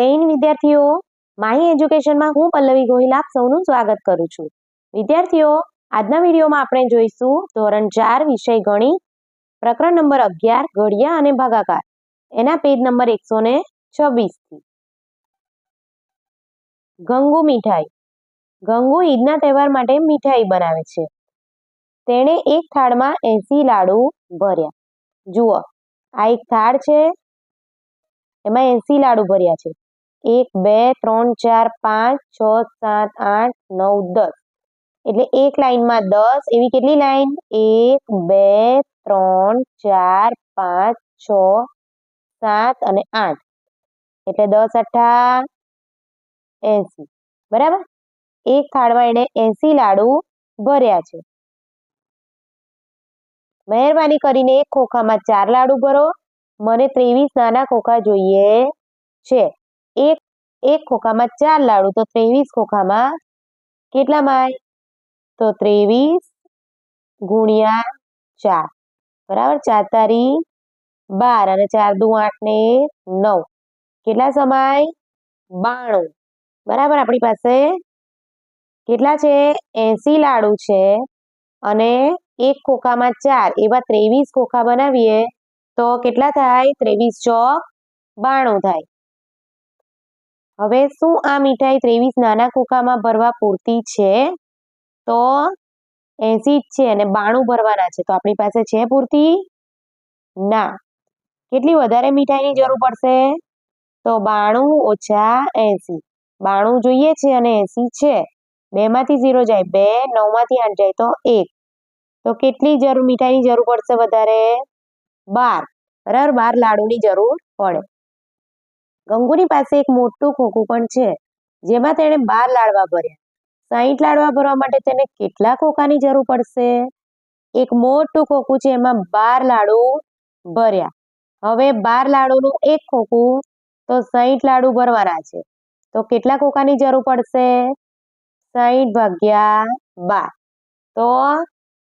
હિન્દ વિદ્યાર્થીઓ, માહી એજ્યુકેશનમાં હું પલ્લવી ગોહિલ આપ સૌનું સ્વાગત કરું છું. વિદ્યાર્થીઓ, આજના વિડીયોમાં આપણે જોઈશું ધોરણ ચાર વિષય ગણિત, પ્રકરણ નંબર અગિયાર, ઘડિયા અને ભાગાકાર. એના પેજ નંબર એકસો ને છવ્વીસથી. ગંગુ મીઠાઈ. ગંગુ ઈદના તહેવાર માટે મીઠાઈ બનાવે છે. તેણે એક થાળમાં એસી લાડુ ભર્યા. જુઓ, આ એક થાળ છે. એમાં એસી લાડુ ભર્યા છે. એક, બે, ત્રણ, ચાર, પાંચ, છ, સાત, આઠ, નવ, દસ. એટલે એક લાઈનમાં દસ. એવી કેટલી લાઈન એક, બે, ત્રણ, ચાર, પાંચ, છ, સાત અને આઠ. એટલે દસ અઠ્ઠા એસી. બરાબર? એક થાળમાં એણે એસી લાડુ ભર્યા છે. મહેરબાની કરીને એક ખોખામાં ચાર લાડુ ભરો. મને ત્રેવીસ નાના ખોખા જોઈએ છે. એક એક ખોખામાં ચાર લાડુ, તો ત્રેવીસ ખોખામાં કેટલા માય તો ત્રેવીસ ગુણ્યા ચાર. બરાબર? ચાર તારી બાર અને ચાર દુ આઠ ને નવ. કેટલા સમય? બાણું. બરાબર? આપણી પાસે કેટલા છે? એસી લાડુ છે અને એક ખોખામાં ચાર. એવા ત્રેવીસ ખોખા બનાવીએ તો કેટલા થાય? ત્રેવીસ ચોક બાણું થાય. હવે શું આ મીઠાઈ ત્રેવીસ નાના ખોખામાં ભરવા પૂરતી છે? તો એસી જ છે અને બાણું ભરવાના છે. તો આપણી પાસે છે પૂરતી? ના. કેટલી વધારે મીઠાઈની જરૂર પડશે? તો બાણું ઓછા એસી. બાણું જોઈએ છે અને એસી છે. બેમાંથી ઝીરો જાય. બે, નવમાંથી આઠ જાય. તો એક. તો કેટલી જરૂર મીઠાઈની જરૂર પડશે વધારે? બાર. બરાબર બાર લાડુની જરૂર પડે. ગંગુની પાસે એક મોટું ખોખું પણ છે, જેમાં તેણે બાર લાડવા ભર્યા. સાહીઠ લાડવા ભરવા માટે તેને કેટલા ખોખાની જરૂર પડશે? એક મોટું ખોખું છે, એમાં બાર લાડુ ભર્યા. હવે બાર લાડુનું એક ખોખું, તો સાહીઠ લાડુ ભરવાના છે. તો કેટલા ખોખાની જરૂર પડશે? સાહીઠ ભાગ્યા બાર. તો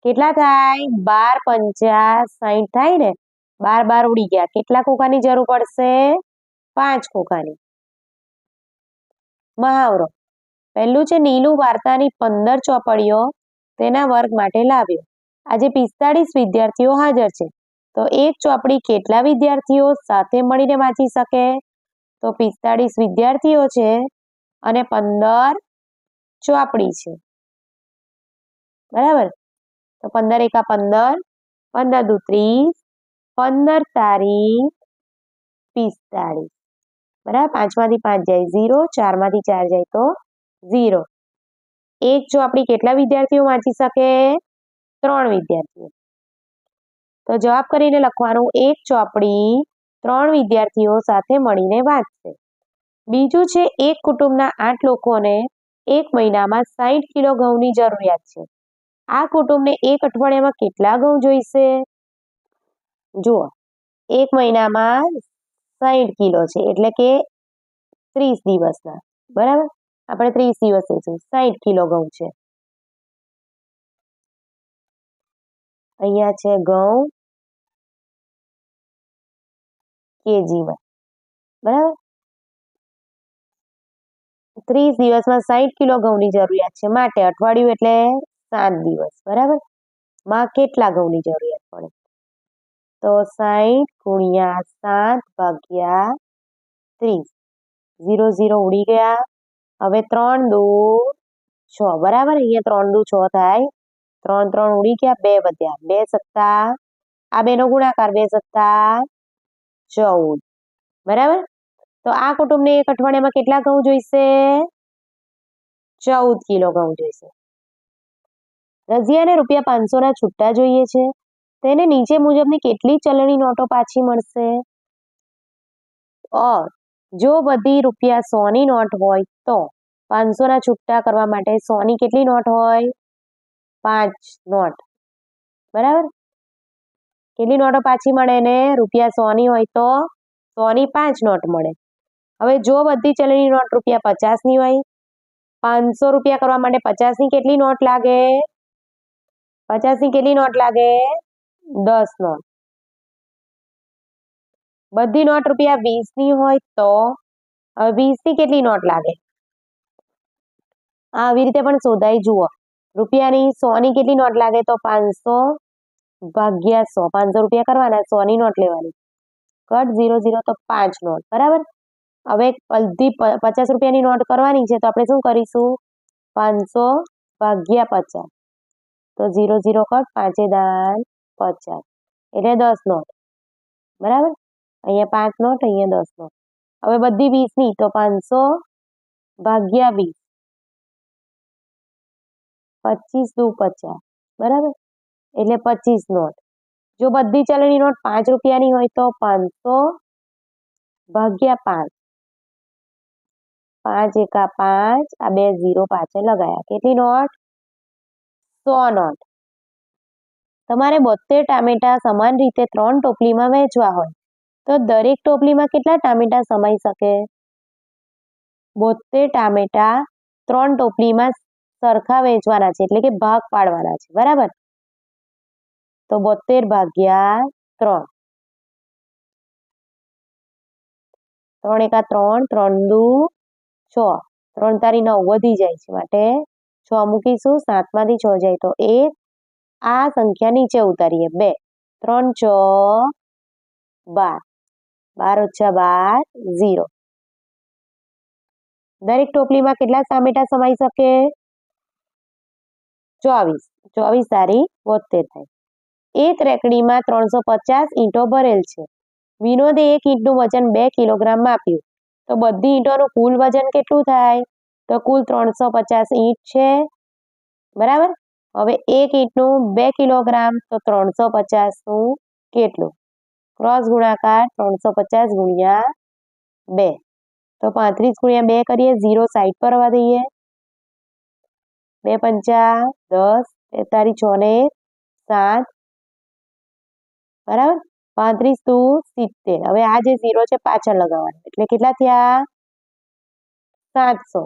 કેટલા થાય? બાર પંચા સાહીઠ થાય ને? બાર બાર ઉડી ગયા. કેટલા ખોખાની જરૂર પડશે? પાંચ ખોખાની. મહાવરો પહેલું છે નીલું વાર્તાની પંદર ચોપડીઓ તેના વર્ગ માટે લાવ્યો. આજે પિસ્તાળીસ વિદ્યાર્થીઓ હાજર છે. તો એક ચોપડી કેટલા વિદ્યાર્થીઓ સાથે મળીને વાંચી શકે? તો પિસ્તાળીસ વિદ્યાર્થીઓ છે અને પંદર ચોપડી છે. બરાબર? તો પંદર એકા પંદર પંદર દુ ત્રીસ, પંદર તારીખ, પિસ્તાળીસ. બરાબર? પાંચમાંથી પાંચ જાય ઝીરો, ચારમાંથી ચાર જાય તો ઝીરો. એક ચોપડી કેટલા વિદ્યાર્થીઓ વાંચી શકે? ત્રણ વિદ્યાર્થીઓ. તો જવાબ કરીને લખવાનું, એક ચોપડી ત્રણ વિદ્યાર્થીઓ સાથે મળીને વાંચશે. બીજું છે, એક કુટુંબના આઠ લોકોને એક મહિનામાં સાહીઠ કિલો ઘઉંની જરૂરિયાત છે. આ કુટુંબને એક અઠવાડિયામાં કેટલા ઘઉં જોઈશે? જુઓ, એક મહિનામાં સાહીઠ કિલો છે, એટલે કે ત્રીસ દિવસના, બરાબર? આપણે ત્રીસ દિવસ સાહીઠ કિલો ઘઉં છે. અહીંયા છે ઘઉં કેજીમાં, બરાબર? ત્રીસ દિવસમાં સાહીઠ કિલો ઘઉંની જરૂરિયાત છે, માટે અઠવાડિયું એટલે સાત દિવસ, બરાબર? માં કેટલા ઘઉંની જરૂરિયાત પડે? તો સાહીઠ ગુણ્યા સાત ભાગ્યા ત્રીસ. ઝીરો ઝીરો ઉડી ગયા. હવે ત્રણ દો છ. બરાબર? અહીંયા ત્રણ દુ છ થાય. ત્રણ ત્રણ ઉડી ગયા. બે વધ્યા. બે સત્તા. આ બેનો ગુણાકાર બે સત્તા ચૌદ. બરાબર? તો આ કુટુંબને એક અઠવાડિયામાં કેટલા ઘઉં જોઈશે? ચૌદ કિલો ઘઉં જોઈશે. રઝિયાને રૂપિયા પાંચસોના છૂટા જોઈએ છે. તેને નીચે મુજબની કેટલી ચલણી નોટો પાછી મળશે? ઓર, જો બધી રૂપિયા સોની નોટ હોય તો પાંચસોના છૂટા કરવા માટે સોની કેટલી નોટ હોય? પાંચ નોટ. બરાબર? કેટલી નોટો પાછી મળે ને રૂપિયા સોની હોય તો સોની પાંચ નોટ મળે. હવે જો બધી ચલણી નોટ રૂપિયા પચાસની હોય, પાંચસો રૂપિયા કરવા માટે પચાસની કેટલી નોટ લાગે? પચાસની કેટલી નોટ લાગે? દસ નોટ બધી નોટ રૂપિયા વીસની હોય તો વીસની કેટલી નોટ લાગે? આવી રીતે પણ શોધાઈ જુઓ. રૂપિયાની સોની કેટલી નોટ લાગે તો પાંચસો ભાગ્યા સો. પાંચસો રૂપિયા કરવાના, સોની નોટ લેવાની. કટ ઝીરો ઝીરો તો પાંચ નોટ, બરાબર? હવે બધી પચાસ રૂપિયાની નોટ કરવાની છે તો આપણે શું કરીશું? પાંચસો ભાગ્યા પચાસ. તો ઝીરો ઝીરો કટ, પાંચે દાન પચાસ એટલે દસ નોટ. બરાબર? અહીંયા પાંચ નોટ, અહીંયા દસ નોટ. હવે બધી વીસની, તો પાંચસો ભાગ્યા વીસ. પચીસ દુ પચાસ. બરાબર? એટલે પચીસ નોટ. જો બધી ચલણી નોટ પાંચ રૂપિયાની હોય તો પાંચસો ભાગ્યા પાંચ. પાંચ એકા પાંચ, આ બે ઝીરો પાછળ લગાયા. કેટલી નોટ? So not. તમારે બોતેર ટામેટા સમાન રીતે ત્રણ ટોપલીમાં વહેંચવા હોય, તો દરેક ટોપલીમાં કેટલા ટામેટા સમાઈ શકે? બોતેર ટામેટા ત્રણ ટોપલીમાં સરખા વેચવાના છે, એટલે કે ભાગ પાડવાના છે, બરાબર? તો બોતેર ભાગ્યા ત્રણ. ત્રણ એકા ત્રણ ત્રણ દુ છ. ત્રણ તારી નવ વધી જાય છે માટે છ મૂકીશું, સાતમાંથી છ જાય તો એક આ સંખ્યા નીચે ઉતારીએ. બે, ત્રણ છ બાર. બાર ઓછા બાર, ઝીરો. દરેક ટોપલીમાં કેટલા ટામેટા સમાઈ શકે? ચોવીસ. ચોવીસ તારી બોતેર થાય. એક રેકડીમાં ત્રણસો પચાસ ઈંટો ભરેલ છે. વિનોદે એક ઈંટનું વજન બે કિલોગ્રામ આપ્યું. તો બધી ઈંટોનું કુલ વજન કેટલું થાય? તો કુલ ત્રણસો પચાસ ઈંટ છે. બરાબર? હવે એક ઈંટનું બે કિલોગ્રામ તો ત્રણસો પચાસનું કેટલું ક્રોસ ગુણાકાર ત્રણસો પચાસ ગુણ્યા બે તો પાંત્રીસ ગુણ્યા બે કરીએ ઝીરો સાઈડ પર આવવા દઈએ બે પંચા દસ તેતાલીસ છ ને સાત બરાબર પાંત્રીસ ટુ સિત્તેર હવે આ જે ઝીરો છે પાછળ લગાવવાનું એટલે કેટલા થયા સાતસો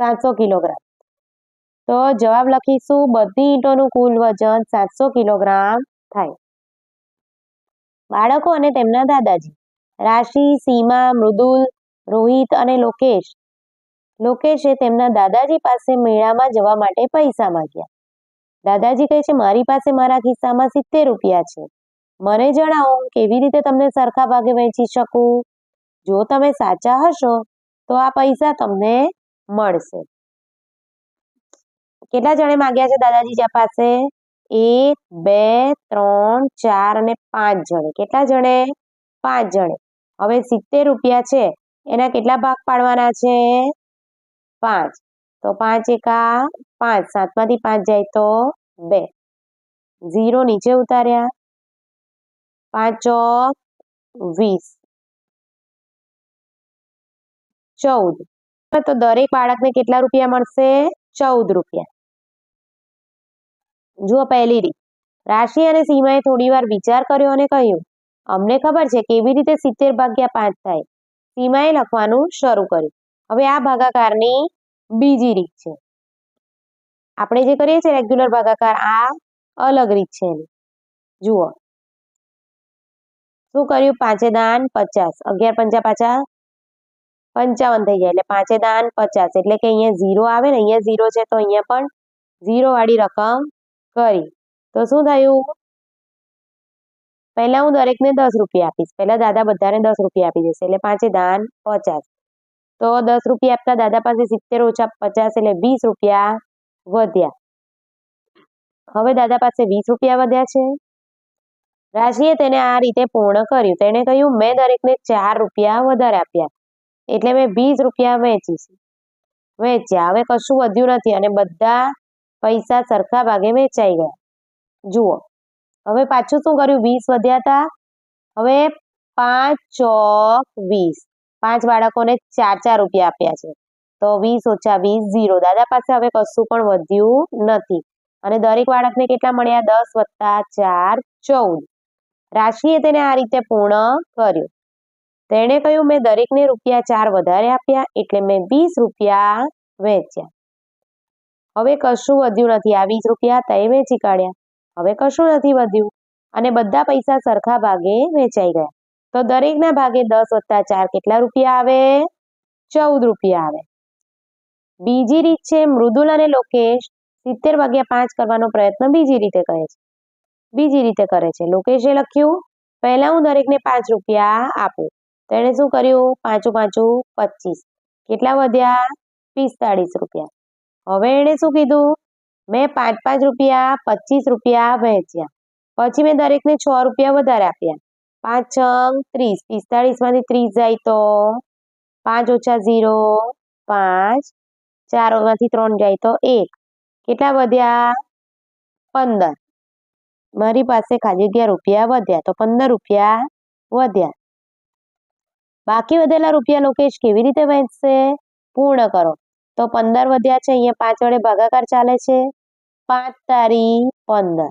સાતસો કિલોગ્રામ તો જવાબ લખીશું, બધી ઈંટોનું કુલ વજન સાતસો કિલોગ્રામ થાય. બાળકો અને તેમના દાદાજી. રાશિ, સીમા, મૃદુલ, રોહિત અને લોકેશ. લોકેશે તેમના દાદાજી પાસે મેળામાં જવા માટે પૈસા માંગ્યા. દાદાજી કહે છે, મારી પાસે મારા ખિસ્સામાં સિત્તેર રૂપિયા છે. મને જણાવો, કેવી રીતે તમને સરખા ભાગે વહેંચી શકું? જો તમે સાચા હશો, તો આ પૈસા તમને મળશે. કેટલા જણે માંગ્યા છે દાદાજી પાસે? એક, બે, ત્રણ, ચાર અને પાંચ જણે. કેટલા જણે? પાંચ જણે. હવે સિત્તેર રૂપિયા છે. એના કેટલા ભાગ પાડવાના છે? પાંચ. તો પાંચ એકા પાંચ. સાતમાંથી પાંચ જાય તો બે. ઝીરો નીચે ઉતાર્યા. પાંચ વીસ. ચૌદ. તો દરેક બાળકને કેટલા રૂપિયા મળશે? ચૌદ રૂપિયા. જુઓ પહેલી રીત. રાશિ અને સીમાએ થોડીવાર વિચાર કર્યો અને કહ્યું, અમને ખબર છે કેવી રીતે સિત્તેર ભાગ્યા પાંચ થાય. સીમાએ લખવાનું શરૂ કર્યું. હવે આ ભાગાકારની બીજી રીત છે. આપણે જે કરીએ છીએ રેગ્યુલર ભાગાકાર, આ અલગ રીત છે એની. જુઓ. શું કર્યું? પાંચે દાન પચાસ. અગિયાર પંચા પાછા પંચાવન થઈ જાય. એટલે પાંચે દાન પચાસ. એટલે કે અહીંયા ઝીરો આવે ને, અહીંયા ઝીરો છે તો અહીંયા પણ ઝીરો વાળી રકમ કરી. તો શું થયું? પહેલા હું દરેકને દસ રૂપિયા આપીશ. પહેલા દાદા બધાને દસ રૂપિયા આપી દેશે. એટલે પાંચે દાન પચાસ. તો દસ રૂપિયા આપતા દાદા પાસે સિત્તેર ઓછા પચાસ એટલે વીસ રૂપિયા વધ્યા. હવે દાદા પાસે વીસ રૂપિયા વધ્યા છે. રાશિએ તેને આ રીતે પૂર્ણ કર્યું. તેણે કહ્યું, મેં દરેકને ચાર રૂપિયા વધારે આપ્યા. એટલે મેં વીસ રૂપિયા વેચીશ વેચ્યા. હવે કશું વધ્યું નથી અને બધા પૈસા સરખા ભાગે વેચાઈ ગયા. જુઓ, હવે પાછું શું કર્યું? વીસ વધ્યા હતા હવે પાંચ, ચોક, વીસ. પાંચ બાળકોને ચાર ચાર રૂપિયા આપ્યા છે. તો વીસ ઓછા વીસ, ઝીરો. દાદા પાસે હવે કશું પણ વધ્યું નથી. અને દરેક બાળકને કેટલા મળ્યા? દસ વત્તા ચાર, ચૌદ. રાશિએ તેને આ રીતે પૂર્ણ કર્યું. તેણે કહ્યું, મેં દરેકને રૂપિયા ચાર વધારે આપ્યા, એટલે મેં વીસ રૂપિયા વેચ્યા. હવે કશું વધ્યું નથી. આ વીસ રૂપિયા હતા વેચી કાઢ્યા. હવે કશું નથી વધ્યું. અને બધા પૈસા સરખા ભાગે વેચાઈ ગયા. તો દરેકના ભાગે દસ વત્તા ચાર કેટલા રૂપિયા આવે? ચૌદ રૂપિયા આવે. બીજી રીત છે મૃદુલ અને લોકેશ. સિત્તેર ભાગ્યા પાંચ કરવાનો પ્રયત્ન બીજી રીતે કરે છે. બીજી રીતે કરે છે. લોકેશે લખ્યું, પહેલા હું દરેકને પાંચ રૂપિયા આપું. તેણે શું કર્યું? પાંચું પાંચું પચીસ. કેટલા વધ્યા? પિસ્તાળીસ રૂપિયા. હવે એણે શું કીધું? મેં પાંચ પાંચ રૂપિયા, પચીસ રૂપિયા વહેંચ્યા. પછી મેં દરેકને છ રૂપિયા વધારે આપ્યા. પાંચ છ ત્રીસ. પિસ્તાળીસમાંથી ત્રીસ જાય તો? પાંચ ઓછા ઝીરો, પાંચ. ચારમાંથી ત્રણ જાય તો એક. કેટલા વધ્યા? પંદર. મારી પાસે ખાલી અગિયાર રૂપિયા વધ્યા તો પંદર રૂપિયા વધ્યા. બાકી વધેલા રૂપિયા લોકેશ કેવી રીતે વહેંચશે? પૂર્ણ કરો. તો પંદર વધ્યા છે, અહીંયા પાંચ વડે ભાગાકાર ચાલે છે. પાંચ તારી પંદર.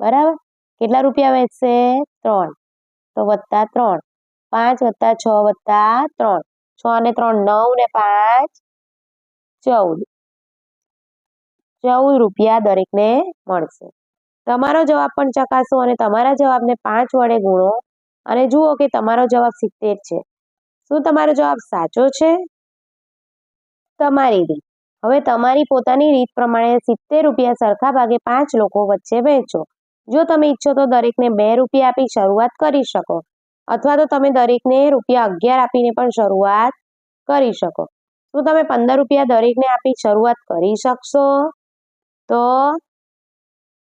બરાબર? કેટલા રૂપિયા વેચશે? ત્રણ. તો વત્તા ત્રણ. પાંચ વત્તા છ વત્તા ત્રણ. છ અને ત્રણ, નવ ને પાંચ, ચૌદ. ચૌદ રૂપિયા દરેકને મળશે. તમારો જવાબ પણ ચકાસો અને તમારા જવાબને પાંચ વડે ગુણો. અને જુઓ કે તમારો જવાબ સિત્તેર છે. શું તમારો જવાબ સાચો છે? તમારી રીત. હવે તમારી પોતાની રીત પ્રમાણે સિત્તેર રૂપિયા સરખા ભાગે પાંચ લોકો વચ્ચે વહેંચો જો તમે ઈચ્છો તો દરેકને બે રૂપિયા આપી શરૂઆત કરી શકો. અથવા તો તમે દરેકને રૂપિયા અગિયાર આપીને પણ શરૂઆત કરી શકો. શું તમે પંદર રૂપિયા દરેકને આપી શરૂઆત કરી શકશો. તો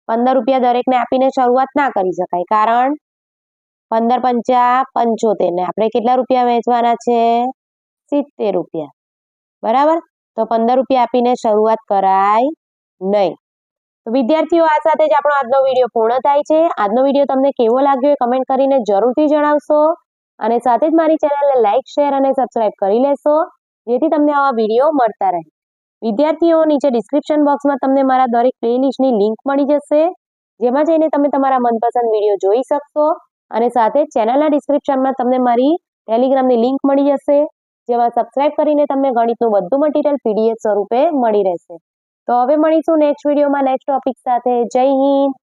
પંદર રૂપિયા દરેકને આપીને શરૂઆત ના કરી શકાય. કારણ પંદર પંચા પંચોતેર ને આપણે કેટલા રૂપિયા વેચવાના છે? સિત્તેર રૂપિયા. બરાબર? તો પંદર રૂપિયા આપીને શરૂઆત કરાય નહીં. તો વિદ્યાર્થીઓ, આ સાથે જ આપણો આજનો વીડિયો પૂર્ણ થાય છે. આજનો વીડિયો તમને કેવો લાગ્યો એ કમેન્ટ કરીને જરૂરથી જણાવશો અને સાથે જ મારી ચેનલને લાઇક શેર અને સબસ્ક્રાઇબ કરી લેશો, જેથી તમને આવા વીડિયો મળતા રહે. વિદ્યાર્થીઓ, નીચે ડિસ્ક્રિપ્શન બોક્સમાં તમને મારા દરેક પ્લેલિસ્ટની લિંક મળી જશે, જેમાં જઈને તમે તમારા મનપસંદ વીડિયો જોઈ શકશો અને સાથે ચેનલના ડિસ્ક્રિપ્શનમાં તમને મારી ટેલિગ્રામની લિંક મળી જશે. જેમાં સબસ્ક્રાઇબ કરીને તમને ગણિતનું બધું મટીરિયલ પીડીએફ સ્વરૂપે મળી રહેશે. તો હવે મળીશું નેક્સ્ટ વિડીયોમાં નેક્સ્ટ ટોપિક સાથે. જય હિન્દ.